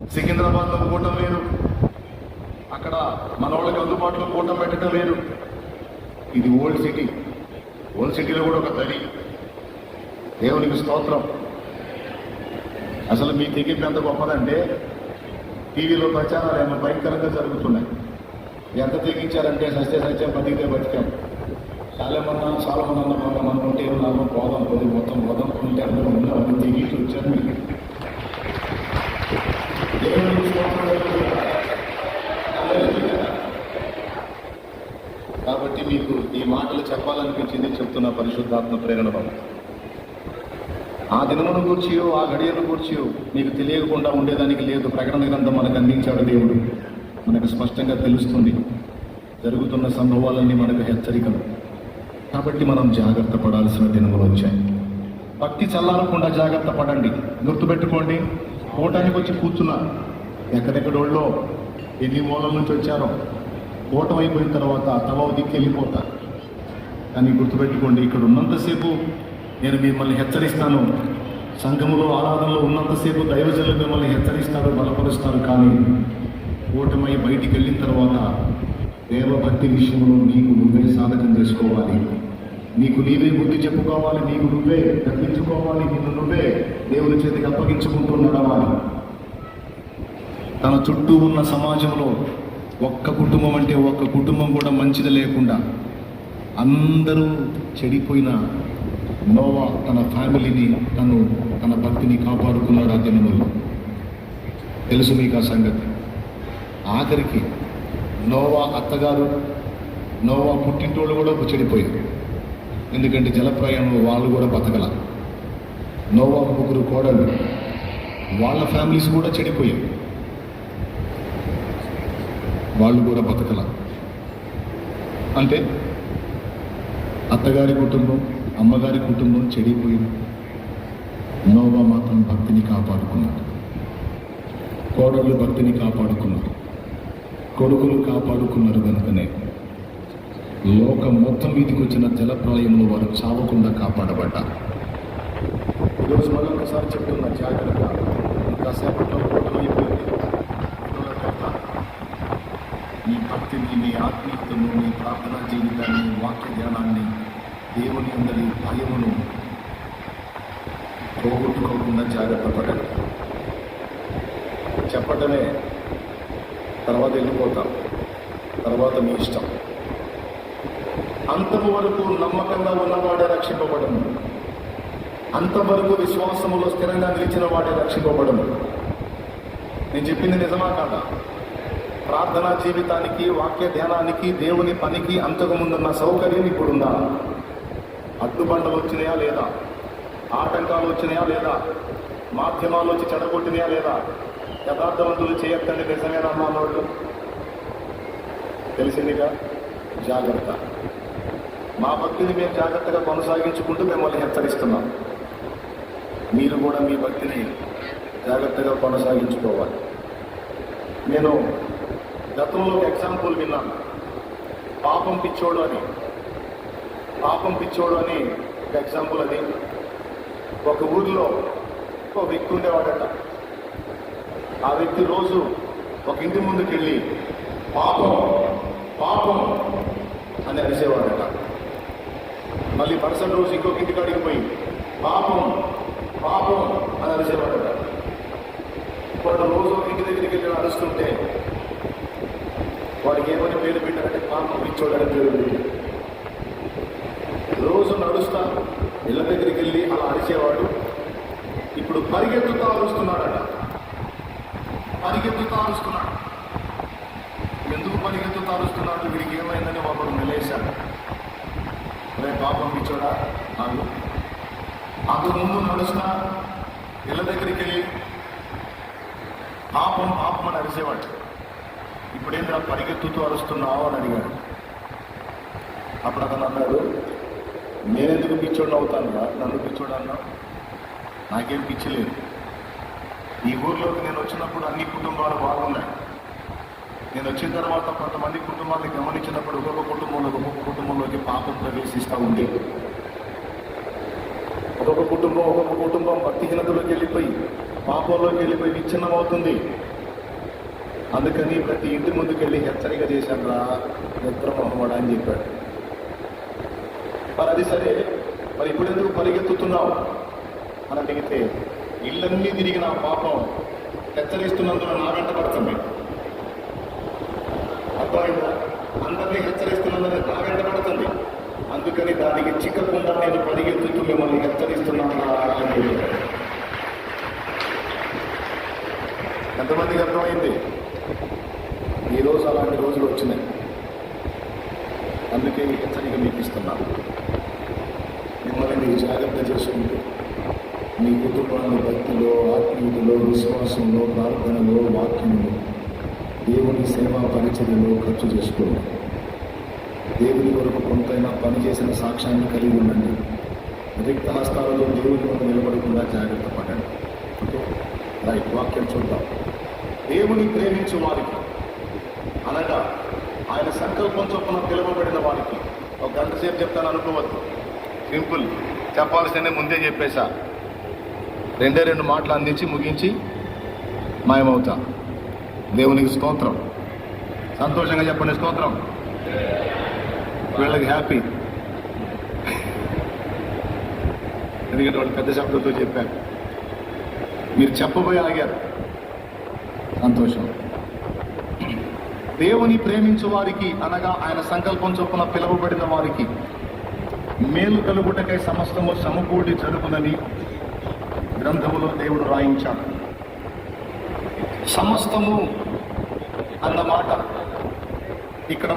సికింద్రాబాద్లో కూటం లేదు అక్కడ మన వాళ్ళకి అందుబాటులో కూటం పెట్టడం లేదు ఇది ఓల్డ్ సిటీ ఓల్డ్ సిటీలో కూడా ఒక తడి దేవునికి స్తోత్రం అసలు మీ తెగింపు ఎంత గొప్పదంటే టీవీలో ప్రచారాలు ఏమో భయంకరంగా జరుగుతున్నాయి ఎంత తెగించారంటే సత్య సత్యం బతికితే బతికాం చాలామన్నా చాలామన్నా అన్న మనం ఉంటే ఏం పోదాం పోదు మొత్తం పోదాం ఉంటే అందరూ ఉన్నాం తెగించి వచ్చారు మీరు దేవునికి స్తోత్రం హల్లెలూయా. కాబట్టి మీకు ఈ మాటలు చెప్పాలనిపించింది చెప్తున్న పరిశుద్ధాత్మ ప్రేరణ వల్ల. ఆ దినమును కూర్చియో ఆ గడియను కూర్చియో నీకు తెలియకుండా ఉండేదానికి లేదు. ప్రకటన గ్రంథం మనకు అందించాడు దేవుడు. మనకు స్పష్టంగా తెలుస్తుంది. జరుగుతున్న సంభవాలన్నీ మనకు హెచ్చరికలు. కాబట్టి మనం జాగ్రత్త పడాల్సిన దినములు వచ్చాయి. భక్తి చల్లారకుండా జాగ్రత్త పడండి. గుర్తుపెట్టుకోండి. కూటానికి వచ్చి కూర్చున్నారు ఎక్కడెక్కడోళ్ళో ఎన్ని మూలం నుంచి వచ్చారో కూటమైపోయిన తర్వాత తల దిక్కి వెళ్ళిపోతారు కానీ గుర్తుపెట్టుకోండి ఇక్కడ ఉన్నంతసేపు నేను మిమ్మల్ని హెచ్చరిస్తాను. సంఘములో ఆరాధనలో ఉన్నంతసేపు దైవజనులు మిమ్మల్ని హెచ్చరిస్తారు బలపరుస్తారు. కానీ ఓటమై బయటికి వెళ్ళిన తర్వాత దేవభక్తి విషయంలో నీకు నువ్వే సాధకం చేసుకోవాలి. నీకు నీవే బుద్ధి చెప్పుకోవాలి నీకు నువ్వే తప్పించుకోవాలి నిన్ను నువ్వే దేవుని చేతికి అప్పగించుకుంటూ నడవాలి. తన చుట్టూ ఉన్న సమాజంలో ఒక్క కుటుంబం అంటే ఒక్క కుటుంబం కూడా మంచిది లేకుండా అందరూ చెడిపోయిన నోవా తన ఫ్యామిలీని తను తన భక్తిని కాపాడుకున్నాడు ఆ దినములో తెలుసు మీకు ఆ సంగతి. ఆఖరికి నోవా అత్తగారు నోవా పుట్టింటోళ్ళు కూడా చెడిపోయారు. ఎందుకంటే జలప్రయాణంలో వాళ్ళు కూడా బతకల. నోవా ముగ్గురు కోడళ్ళు వాళ్ళ ఫ్యామిలీస్ కూడా చెడిపోయారు. వాళ్ళు కూడా బతకల. అంటే అత్తగారి కుటుంబం అమ్మగారి కుటుంబం చెడిపోయింది. నోవా మాత్రం భక్తిని కాపాడుకున్నాడు కోడళ్ళు భక్తిని కాపాడుకున్నారు కొడుకులు కాపాడుకున్నారు కనుకనే లోకం మొత్తం మీదకి వచ్చిన జలప్రలయంలో వారు చావకుండా కాపాడబడ్డారు. ఈరోజు మరొకసారి చెప్తున్నా జాగ్రత్త. కాసేపట్లో నీ మీ ఆత్మీయతను మీ ప్రార్థనా జీవితాన్ని వాక్య ధ్యానాన్ని దేవుని అందరి భయమును పోగొట్టుకోకుండా జాగ్రత్త పడండి. చెప్పటమే తర్వాత వెళ్ళిపోతాం. తర్వాత మీ ఇష్టం. అంతవరకు వరకు నమ్మకంగా ఉన్నవాడే రక్షింపబడము. అంతవరకు విశ్వాసములో స్థిరంగా నిలిచిన వాడే రక్షింపబడము. నేను చెప్పింది నిజమా కాదా? ప్రార్థనా జీవితానికి వాక్య ధ్యానానికి దేవుని పనికి అంతకు ముందున్న సౌకర్యం ఇప్పుడుందా? అడ్డుబండలు వచ్చినాయా లేదా? ఆటంకాలు వచ్చినాయా లేదా? మాధ్యమాలు వచ్చి చెడగొట్టినాయా లేదా? యథార్థవంతులు చేయొద్దండి నిజమేనా అన్నోళ్ళు తెలిసిందిగా? జాగ్రత్త. మా భక్తిని మేము జాగ్రత్తగా కొనసాగించుకుంటూ మిమ్మల్ని హెచ్చరిస్తున్నాం. మీరు కూడా మీ భక్తిని జాగ్రత్తగా కొనసాగించుకోవాలి. నేను గతంలో ఒక ఎగ్జాంపుల్ విన్నాను. పాపం పిచ్చోడు అని. పాపం పిచ్చోడు అని ఒక ఎగ్జాంపుల్ అది. ఒక ఊరిలో ఒక వ్యక్తి ఉండేవాడట. ఆ వ్యక్తి రోజు ఒక ఇంటి ముందుకు వెళ్ళి పాపం పాపం అని అరిసేవాడట. మళ్ళీ మరుసటి రోజు ఇంకొక ఇంటికి కాడికి పోయి పాపం పాపం అని అరిసేవాడట. వాడు రోజు ఒక ఇంటి దగ్గరికి వెళ్ళి అరుస్తుంటే వాడికి ఏమని పేరు పెట్టారంటే పాప పిచ్చోడని పేరు రోజు నడుస్తా ఇళ్ళ దగ్గరికి వెళ్ళి అలా అరిచేవాడు. ఇప్పుడు పరిగెత్తుతా అరుస్తున్నాడట. పరిగెత్తుతా అరుస్తున్నాడు. ఎందుకు పరిగెత్తుతా అరుస్తున్నాడు? వీడికి ఏమైందని ఒకడు నిలేశాడు అరే పాపం పిచ్చోడా నాకు అంతకు ముందు నడుస్తా. ఇళ్ళ దగ్గరికి వెళ్ళి పాపం పాపం అని అరిచేవాడు. ఇప్పుడేం పరిగెత్తుతూ అరుస్తున్నావు అని అడిగాడు. అప్పుడు అతను అన్నాడు నేనెందుకు పిచ్చోడు అవుతాను రా నన్ను పిచ్చోడు అన్నా నాకేం పిచ్చలేదు ఈ ఊర్లోకి నేను వచ్చినప్పుడు అన్ని కుటుంబాలు బాగున్నాయి. నేను వచ్చిన తర్వాత కొంతమంది కుటుంబాన్ని గమనించినప్పుడు ఒక్కొక్క కుటుంబంలో ఒక్కొక్క కుటుంబంలోకి పాపం ప్రవేశిస్తూ ఉంది. ఒక్కొక్క కుటుంబం ఒక్కొక్క కుటుంబం భక్తిహీనతలోకి వెళ్ళిపోయి పాపంలోకి వెళ్ళిపోయి విచ్ఛిన్నం అవుతుంది అందుకని ప్రతి ఇంటి ముందుకు వెళ్ళి హెచ్చరిక చేశాను రా నిద్ర మొహమ్మడు అని చెప్పాడు. మరి అది సరే మరి ఇప్పుడు ఎందుకు పరిగెత్తుతున్నావు? అని అడిగితే ఇళ్ళన్నీ తిరిగిన పాపం హెచ్చరిస్తున్నందున నా వెంట పడుతుంది అర్థమైందా? అందరినీ హెచ్చరిస్తున్నందున నా వెంట పడుతుంది అందుకని దానికి చిక్కకుండా నేను పరిగెత్తుతూ మిమ్మల్ని హెచ్చరిస్తున్నాను రా అని చెప్పాడు. ఎంతమందికి అర్థమైంది ఈ రోజు రోజులు వచ్చినాయి. అందుకే ఈ హెచ్చరిక మీకు ఇస్తున్నాను. మిమ్మల్ని మీరు జాగ్రత్త చేసుకుంటూ మీ కుటుంబాన్ని భక్తిలో ఆత్మీయతలో విశ్వాసంలో ప్రార్థనలో వాక్యంలో దేవుని సేవా పరిచర్యలో ఖర్చు చేసుకోండి. దేవుని కొరకు కొంతైనా పనిచేసిన సాక్ష్యాన్ని కలిగి ఉండండి. రిక్త హస్తాలలో దేవుని కొరకు నిలబడకుండా జాగ్రత్త పడండి. రైట్ వాక్యం చూద్దాం. దేవుని ప్రేమించు వారికి అనగా ఆయన సంకల్పం చొప్పున పిలువబడిన వారికి ఒక గంట సేపు చెప్తాను అనుకోవద్దు. సింపుల్. చెప్పాల్సిన ముందే చెప్పేశా. రెండే రెండు మాటలు అందించి ముగించి మాయమవుతా. దేవునికి స్తోత్రం. సంతోషంగా చెప్పండి స్తోత్రం. వీళ్ళకి హ్యాపీ. ఎందుకంటే వాళ్ళు పెద్ద శబ్దంతో చెప్పారు. మీరు చెప్పబోయి ఆగారు. సంతోషం. దేవుని ప్రేమించు వారికి అనగా ఆయన సంకల్పం చొప్పున పిలువబడిన వారికి మేలు కలుగుటకై సమస్తము సమకూడి జరుగునని గ్రంథములో దేవుడు రాయించాడు. సమస్తము అన్నమాట. ఇక్కడ